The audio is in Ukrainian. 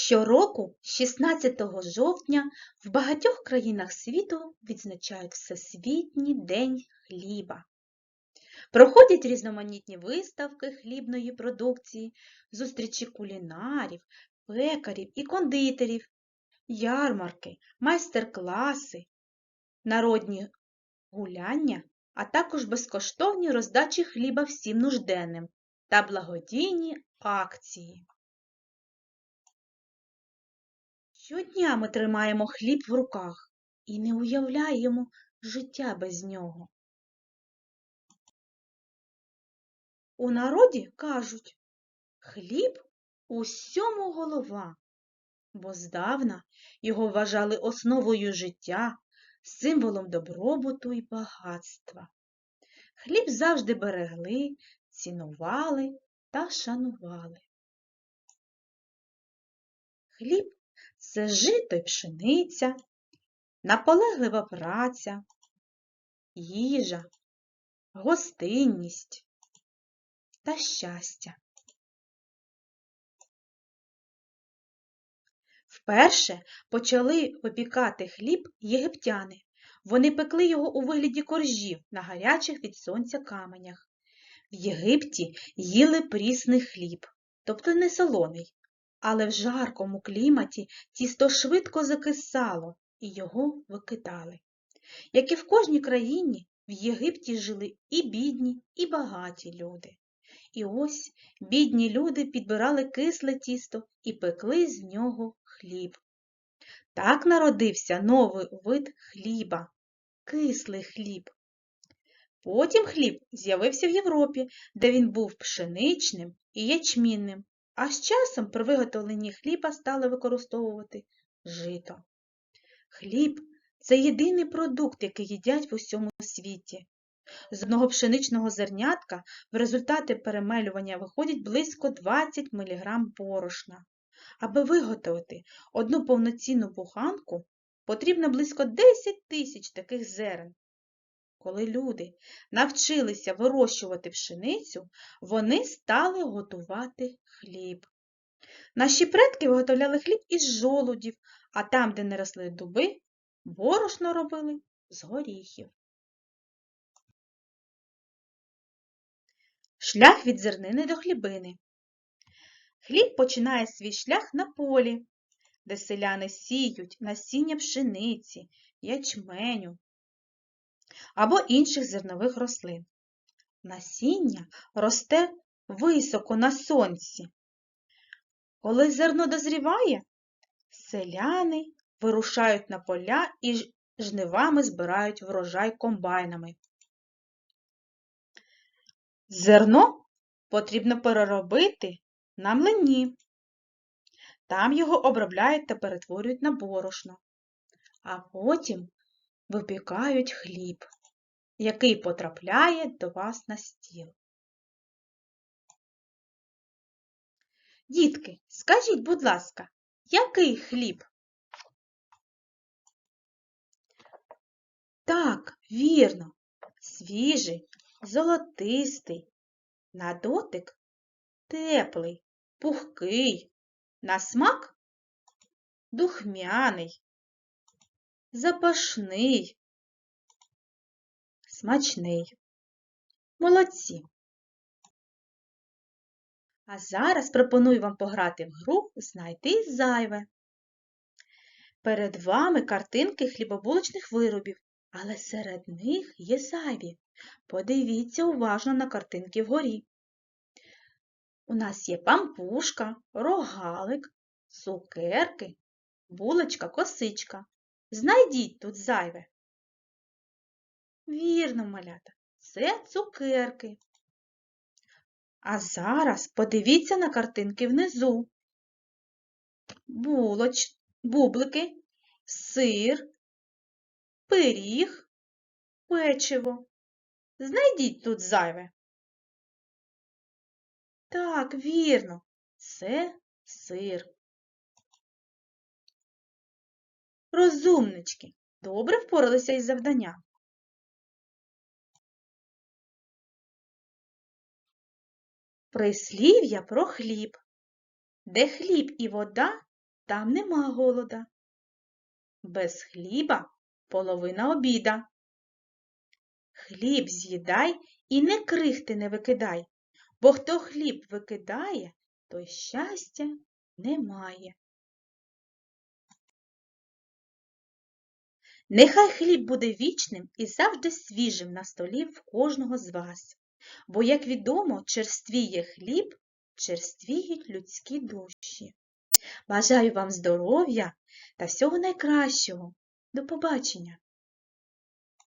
Щороку, 16 жовтня, в багатьох країнах світу відзначають Всесвітній день хліба. Проходять різноманітні виставки хлібної продукції, зустрічі кулінарів, пекарів і кондитерів, ярмарки, майстер-класи, народні гуляння, а також безкоштовні роздачі хліба всім нужденним та благодійні акції. Щодня ми тримаємо хліб в руках і не уявляємо життя без нього. У народі кажуть, хліб усьому голова, бо здавна його вважали основою життя, символом добробуту і багатства. Хліб завжди берегли, цінували та шанували. Хліб це жито й пшениця, наполеглива праця, їжа, гостинність та щастя. Вперше почали випікати хліб єгиптяни. Вони пекли його у вигляді коржів на гарячих від сонця каменях. В Єгипті їли прісний хліб, тобто не солоний, але в жаркому кліматі тісто швидко закисало і його викидали. Як і в кожній країні, в Єгипті жили і бідні, і багаті люди. І ось бідні люди підбирали кисле тісто і пекли з нього хліб. Так народився новий вид хліба кислий хліб. Потім хліб з'явився в Європі, де він був пшеничним і ячмінним, а з часом при виготовленні хліба стали використовувати жито. Хліб це єдиний продукт, який їдять в усьому світі. З одного пшеничного зернятка в результаті перемелювання виходить близько 20 мг борошна. Аби виготовити одну повноцінну буханку, потрібно близько 10 тисяч таких зерен. Коли люди навчилися вирощувати пшеницю, вони стали готувати хліб. Наші предки виготовляли хліб із жолудів, а там, де не росли дуби, борошно робили з горіхів. Шлях від зернини до хлібини. Хліб починає свій шлях на полі, де селяни сіють насіння пшениці, ячменю або інших зернових рослин. Насіння росте високо на сонці. Коли зерно дозріває, селяни вирушають на поля і жнивами збирають врожай комбайнами. Зерно потрібно переробити на млині. Там його обробляють та перетворюють на борошно, а потім випікають хліб, який потрапляє до вас на стіл. Дітки, скажіть, будь ласка, який хліб? Так, вірно, свіжий, золотистий, на дотик теплий, пухкий, на смак духмяний, запашний, смачний. Молодці. А зараз пропоную вам пограти в гру Знайти зайве. Перед вами картинки хлібобулочних виробів, але серед них є зайві. Подивіться уважно на картинки вгорі. У нас є пампушка, рогалик, цукерки, булочка, косичка. Знайдіть тут зайве. Вірно, малята, це цукерки. А зараз подивіться на картинки внизу. Булоч, бублики, сир, пиріг, печиво. Знайдіть тут зайве. Так, вірно, це сир. Розумнички, добре впоралися із завданням. Прислів'я про хліб. Де хліб і вода, там нема голода. Без хліба половина обіда. Хліб з'їдай і не крихти не викидай, бо хто хліб викидає, той щастя не має. Нехай хліб буде вічним і завжди свіжим на столі в кожного з вас. Бо, як відомо, черствіє хліб, черствіють людські душі. Бажаю вам здоров'я та всього найкращого. До побачення!